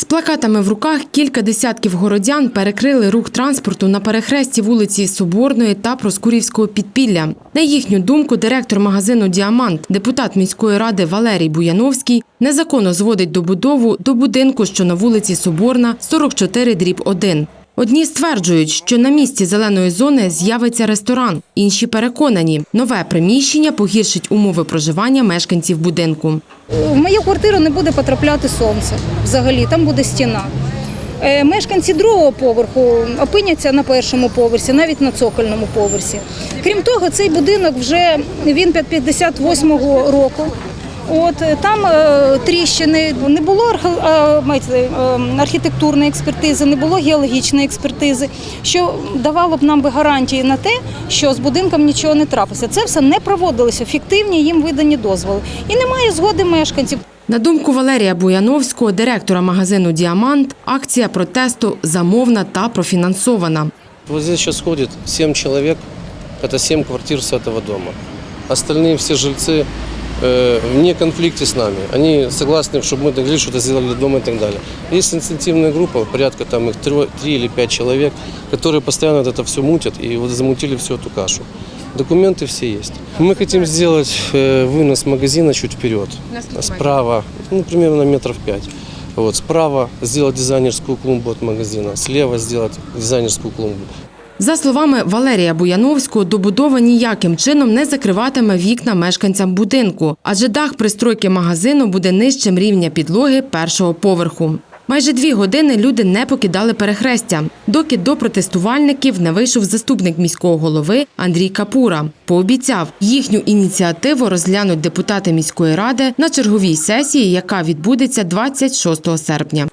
З плакатами в руках кілька десятків городян перекрили рух транспорту на перехресті вулиці Соборної та Проскурівського підпілля. На їхню думку, директор магазину Діамант, депутат міської ради Валерій Буяновський, незаконно зводить добудову до будинку, що на вулиці Соборна, 44 дріб 1. Одні стверджують, що на місці зеленої зони з'явиться ресторан. Інші переконані, нове приміщення погіршить умови проживання мешканців будинку. В мою квартиру не буде потрапляти сонце. Взагалі, там буде стіна. Е, Мешканці другого поверху опиняться на першому поверсі, навіть на цокольному поверсі. Крім того, цей будинок вже він 58-го року. От е, там е, тріщини, не було архе- а, маєте, е, архітектурної експертизи, не було геологічної експертизи, що давало б нам би гарантії на те, що з будинком нічого не трапиться. Це все не проводилося, фіктивні їм видані дозволи. І немає згоди мешканців. На думку Валерія Буяновського, директора магазину Діамант, акція протесту замовна та профінансована. Вот здесь сейчас ходит 7 человек, это 7 квартир с этого дома. Остальные все жильцы э, вне конфликте с нами. Они согласны, чтобы мы могли что-то сделали для дома и так далее. Есть инициативная группа, порядка там их 3, или 5 человек, которые постоянно вот это все мутят и вот замутили всю эту кашу. Документы все есть. Мы хотим сделать э, вынос магазина чуть вперед. Справа, ну, примерно метров 5. Вот, справа сделать дизайнерскую клумбу от магазина, слева сделать дизайнерскую клумбу. За словами Валерія Буяновського, добудова ніяким чином не закриватиме вікна мешканцям будинку, адже дах пристройки магазину буде нижчим рівня підлоги першого поверху. Майже дві години люди не покидали перехрестя, доки до протестувальників не вийшов заступник міського голови Андрій Капура. Пообіцяв, їхню ініціативу розглянуть депутати міської ради на черговій сесії, яка відбудеться 26 серпня.